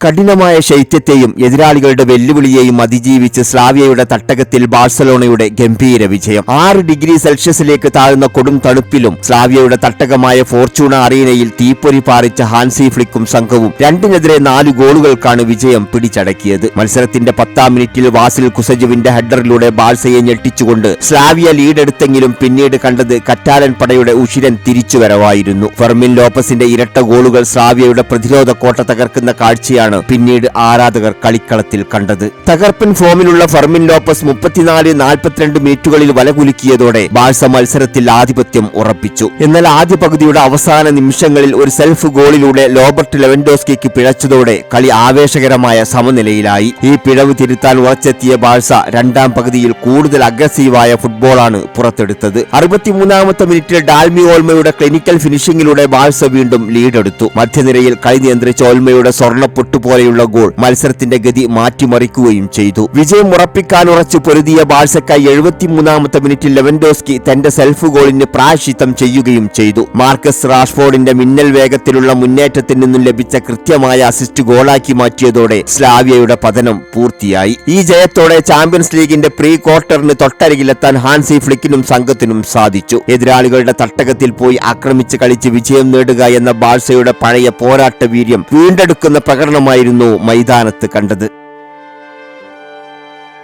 കഠിനമായ ശൈത്യത്തെയും എതിരാളികളുടെ വെല്ലുവിളിയെയും അതിജീവിച്ച് സ്ലാവിയയുടെ തട്ടകത്തിൽ ബാഴ്സലോണയുടെ ഗംഭീര വിജയം. ആറ് ഡിഗ്രി സെൽഷ്യസിലേക്ക് താഴ്ന്ന കൊടും തണുപ്പിലും സ്ലാവിയയുടെ തട്ടകമായ ഫോർച്യൂണ അറീനയിൽ തീപ്പൊരി പാറിച്ച ഹാൻസി ഫ്ലിക്കും സംഘവും രണ്ടിനെതിരെ നാല് ഗോളുകൾക്കാണ് വിജയം പിടിച്ചടക്കിയത്. മത്സരത്തിന്റെ പത്താം മിനിറ്റിൽ വാസിൽ കുസജുവിന്റെ ഹെഡറിലൂടെ ബാഴ്സയെ ഞെട്ടിച്ചുകൊണ്ട് സ്ലാവിയ ലീഡെടുത്തെങ്കിലും പിന്നീട് കണ്ടത് കറ്റാലൻ പടയുടെ ഉഷിരൻ തിരിച്ചുവരവായിരുന്നു. ഫെർമിൻ ലോപ്പസിന്റെ ഇരട്ട ഗോളുകൾ സ്ലാവിയയുടെ പ്രതിരോധ കോട്ട തകർക്കുന്ന കാഴ്ചയാണ് പിന്നീട് ആരാധകർ കളിക്കളത്തിൽ കണ്ടത്. തകർപ്പൻ ഫോമിലുള്ള ഫെർമിൻ ലോപ്പസ് മുപ്പത്തിനാല് നാൽപ്പത്തിരണ്ട് മിനിറ്റുകളിൽ വലകുലുക്കിയതോടെ ബാഴ്സ മത്സരത്തിൽ ആധിപത്യം ഉറപ്പിച്ചു. എന്നാൽ ആദ്യ പകുതിയുടെ അവസാന നിമിഷങ്ങളിൽ ഒരു സെൽഫ് ഗോളിലൂടെ ലോബർട്ട് ലെവൻഡോസ്കിക്ക് പിഴച്ചതോടെ കളി ആവേശകരമായ സമനിലയിലായി. ഈ പിഴവ് തിരുത്താൻ ഉറച്ചെത്തിയ ബാഴ്സ രണ്ടാം പകുതിയിൽ കൂടുതൽ അഗ്രസീവായ ഫുട്ബോളാണ് പുറത്തെടുത്തത്. അറുപത്തിമൂന്നാമത്തെ മിനിറ്റിൽ ഡാൽമി ഓൾമയുടെ ക്ലിനിക്കൽ ഫിനിഷിംഗിലൂടെ ബാഴ്സ വീണ്ടും ലീഡെടുത്തു. മധ്യനിരയിൽ കളി നിയന്ത്രിച്ച ഓൾമയുടെ സ്വർണപ്പൊട്ട് പോലെയുള്ള ഗോൾ മത്സരത്തിന്റെ ഗതി മാറ്റിമറിക്കുകയും ചെയ്തു. വിജയം ഉറപ്പിക്കാൻ ഉറച്ചു പൊരുതിയ ബാഴ്സക്ക എഴുപത്തിമൂന്നാമത്തെ മിനിറ്റിൽ ലെവൻഡോസ്കി തന്റെ സെൽഫ് ഗോളിന് പ്രായശിത്തം ചെയ്യുകയും ചെയ്തു. മാർക്കസ് റാഷ്ഫോർഡിന്റെ മിന്നൽ വേഗത്തിലുള്ള മുന്നേറ്റത്തിൽ നിന്നും ലഭിച്ച കൃത്യമായ അസിസ്റ്റ് ഗോളാക്കി മാറ്റിയതോടെ സ്ലാവിയയുടെ പതനം പൂർത്തിയായി. ഈ ജയത്തോടെ ചാമ്പ്യൻസ് ലീഗിന്റെ പ്രീ ക്വാർട്ടറിന് തൊട്ടരികിലെത്താൻ ഹാൻസി ഫ്ലിക്കിനും സംഘത്തിനും സാധിച്ചു. എതിരാളികളുടെ തട്ടകത്തിൽ പോയി ആക്രമിച്ച് കളിച്ച് വിജയം നേടുക എന്ന ബാഴ്സയുടെ പഴയ പോരാട്ട വീര്യം വീണ്ടെടുക്കുന്ന പ്രകടനമായിരുന്നു മൈതാനത്ത് കണ്ടത്.